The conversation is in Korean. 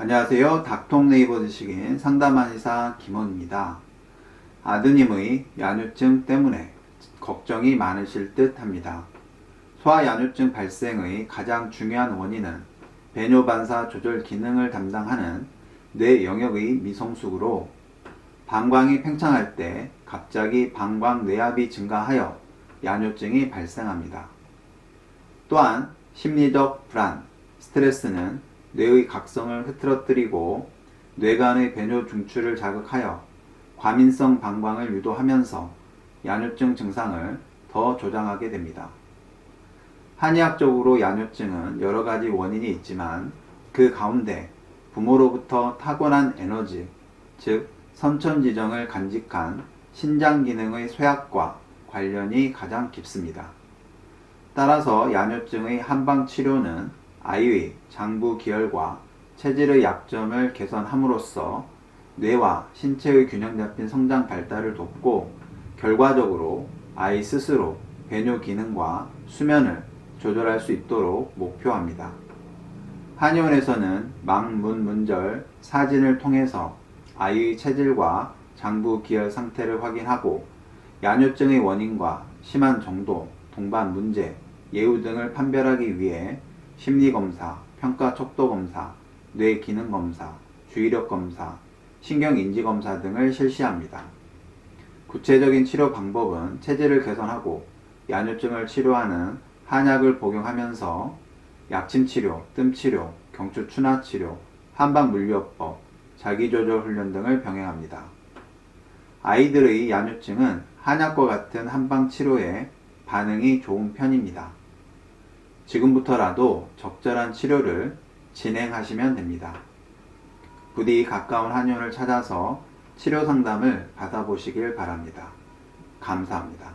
안녕하세요. 닥통 네이버 지식인 상담한의사 김원입니다. 아드님의 야뇨증 때문에 걱정이 많으실 듯 합니다. 소아야뇨증 발생의 가장 중요한 원인은 배뇨반사 조절 기능을 담당하는 뇌 영역의 미성숙으로 방광이 팽창할 때 갑자기 방광 내압이 증가하여 야뇨증이 발생합니다. 또한 심리적 불안, 스트레스는 뇌의 각성을 흐트러뜨리고 뇌간의 배뇨 중추를 자극하여 과민성 방광을 유도하면서 야뇨증 증상을 더 조장하게 됩니다. 한의학적으로 야뇨증은 여러 가지 원인이 있지만 그 가운데 부모로부터 타고난 에너지, 즉 선천지정을 간직한 신장 기능의 쇠약과 관련이 가장 깊습니다. 따라서 야뇨증의 한방 치료는 아이의 장부 기혈과 체질의 약점을 개선함으로써 뇌와 신체의 균형 잡힌 성장 발달을 돕고 결과적으로 아이 스스로 배뇨 기능과 수면을 조절할 수 있도록 목표합니다. 한의원에서는 망문문절 사진을 통해서 아이의 체질과 장부 기혈 상태를 확인하고 야뇨증의 원인과 심한 정도, 동반 문제, 예후 등을 판별하기 위해 심리검사, 평가 척도검사, 뇌 기능검사, 주의력 검사, 신경인지검사 등을 실시합니다. 구체적인 치료 방법은 체질을 개선하고 야뇨증을 치료하는 한약을 복용하면서 약침치료, 뜸치료, 경추춘하치료, 한방물리요법, 자기조절 훈련 등을 병행합니다. 아이들의 야뇨증은 한약과 같은 한방치료에 반응이 좋은 편입니다. 지금부터라도 적절한 치료를 진행하시면 됩니다. 부디 가까운 한의원을 찾아서 치료 상담을 받아보시길 바랍니다. 감사합니다.